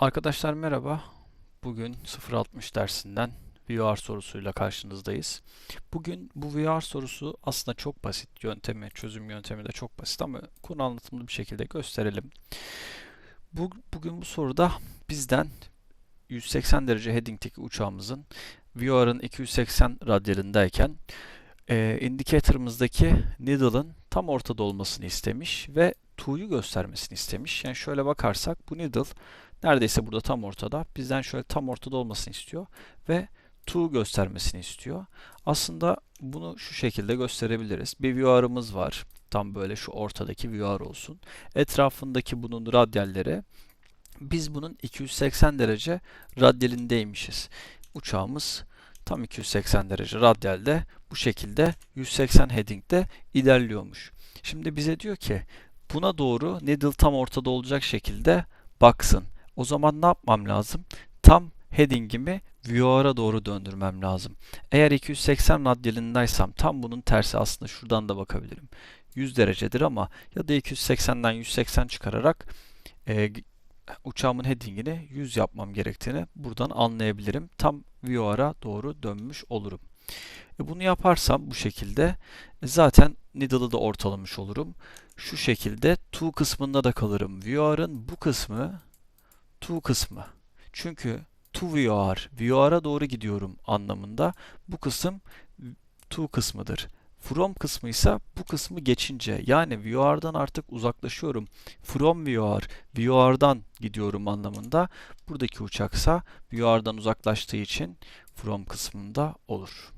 Arkadaşlar merhaba. Bugün 060 dersinden VR sorusuyla karşınızdayız. Bugün bu VR sorusu aslında çok basit. Yöntemi, çözüm yöntemi de çok basit ama konu anlatımlı bir şekilde gösterelim. Bu, bugün bu soruda bizden 180 derece heading'teki uçağımızın VR'ın 280 radyalindeyken e, indicator'ımızdaki needle'ın tam ortada olmasını istemiş ve to'yu göstermesini istemiş. Yani şöyle bakarsak bu needle neredeyse burada tam ortada. Bizden şöyle tam ortada olmasını istiyor ve to göstermesini istiyor. Aslında bunu şu şekilde gösterebiliriz. Bir VR'ımız var. Tam böyle şu ortadaki VR olsun. Etrafındaki bunun radyalleri biz bunun 280 derece radyalindeymişiz. Uçağımız tam 280 derece radyalde bu şekilde 180 heading'de ilerliyormuş. Şimdi bize diyor ki buna doğru needle tam ortada olacak şekilde baksın. O zaman ne yapmam lazım? Tam heading'imi VOR'a doğru döndürmem lazım. Eğer 280 radyalindaysam tam bunun tersi aslında şuradan da bakabilirim. 100 derecedir ama ya da 280'den 180 çıkararak e, uçağımın heading'ini 100 yapmam gerektiğini buradan anlayabilirim. Tam VOR'a doğru dönmüş olurum. E bunu yaparsam bu şekilde e zaten needle'ı da ortalamış olurum. Şu şekilde to kısmında da kalırım. VOR'ın bu kısmı to kısmı. Çünkü to VR, VR'a doğru gidiyorum anlamında bu kısım to kısmıdır. From kısmı ise bu kısmı geçince yani VR'dan artık uzaklaşıyorum. From VR, VR'dan gidiyorum anlamında. Buradaki uçaksa VR'dan uzaklaştığı için from kısmında olur.